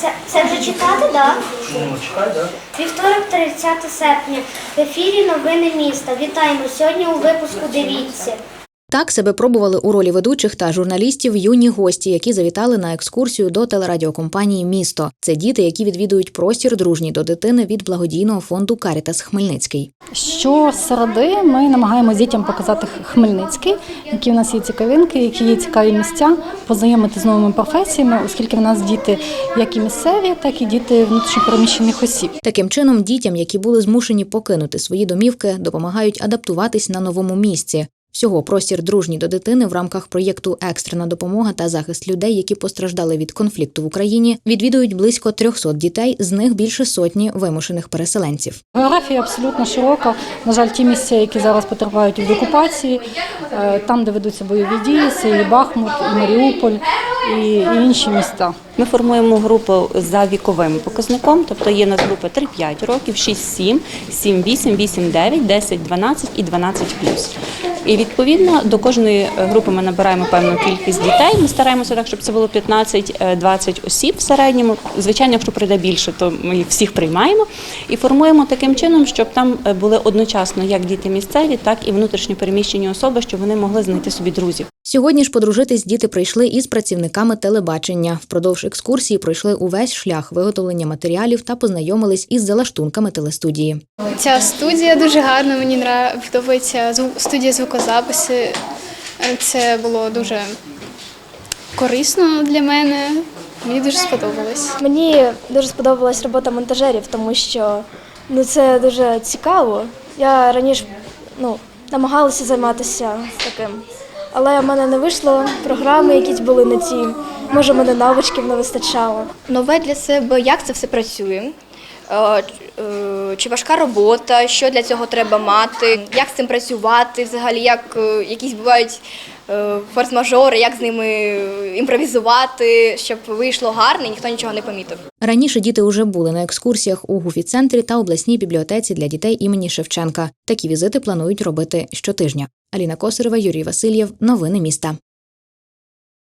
Це, це вже читати, так? Да? Ну, чекай, да? Вівторок, 30 серпня. В ефірі новини міста. Вітаємо сьогодні у випуску. Дивіться. Так себе пробували у ролі ведучих та журналістів юні гості, які завітали на екскурсію до телерадіокомпанії Місто. Це діти, які відвідують простір дружній до дитини від благодійного фонду Карітас Хмельницький. Щосереди ми намагаємося дітям показати Хмельницький, які в нас є цікавинки, які є цікаві місця, познайомити з новими професіями, оскільки в нас діти як і місцеві, так і діти внутрішньопереміщених осіб. Таким чином, дітям, які були змушені покинути свої домівки, допомагають адаптуватись на новому місці. Всього простір дружній до дитини в рамках проєкту Екстрена допомога та захист людей, які постраждали від конфлікту в Україні, відвідують близько 300 дітей, з них більше сотні вимушених переселенців. Географія абсолютно широка. На жаль, ті місця, які зараз потерпають від окупації, е, там, де ведуться бойові дії, це і Бахмут, і Маріуполь, і, і інші міста. Ми формуємо групу за віковим показником, тобто є у нас групи 3-5 років, 6-7, 7-8, 8-9, 10-12 і 12+. І відповідно до кожної групи ми набираємо певну кількість дітей. Ми стараємося так, щоб це було 15-20 осіб в середньому. Звичайно, якщо прийде більше, то ми їх всіх приймаємо і формуємо таким чином, щоб там е, були одночасно як діти місцеві, так і внутрішньо переміщені особи, щоб вони могли знайти собі друзів. Сьогодні ж подружитись діти прийшли із працівниками телебачення. Впродовж екскурсії пройшли увесь шлях виготовлення матеріалів та познайомились із залаштунками телестудії. Ця студія дуже гарна, мені подобається студія звукозаписи. Це було дуже корисно для мене. Мені дуже сподобалось. Мені дуже сподобалась робота монтажерів, тому що ну, це дуже цікаво. Я раніше ну, намагалася займатися таким, але в мене не вийшло. Програми якісь були не ті. Може, мене навичків не вистачало. нове для себе, як це все працює. Е, е, Чи важка робота, що для цього треба мати, як з цим працювати, взагалі, як е, якісь бувають форс-мажори, як з ними імпровізувати, щоб вийшло гарно і ніхто нічого не помітив. Раніше діти уже були на екскурсіях у Гуфі-центрі та обласній бібліотеці для дітей імені Шевченка. Такі візити планують робити щотижня. Аліна Косарева, Юрій Васильєв. Новини міста.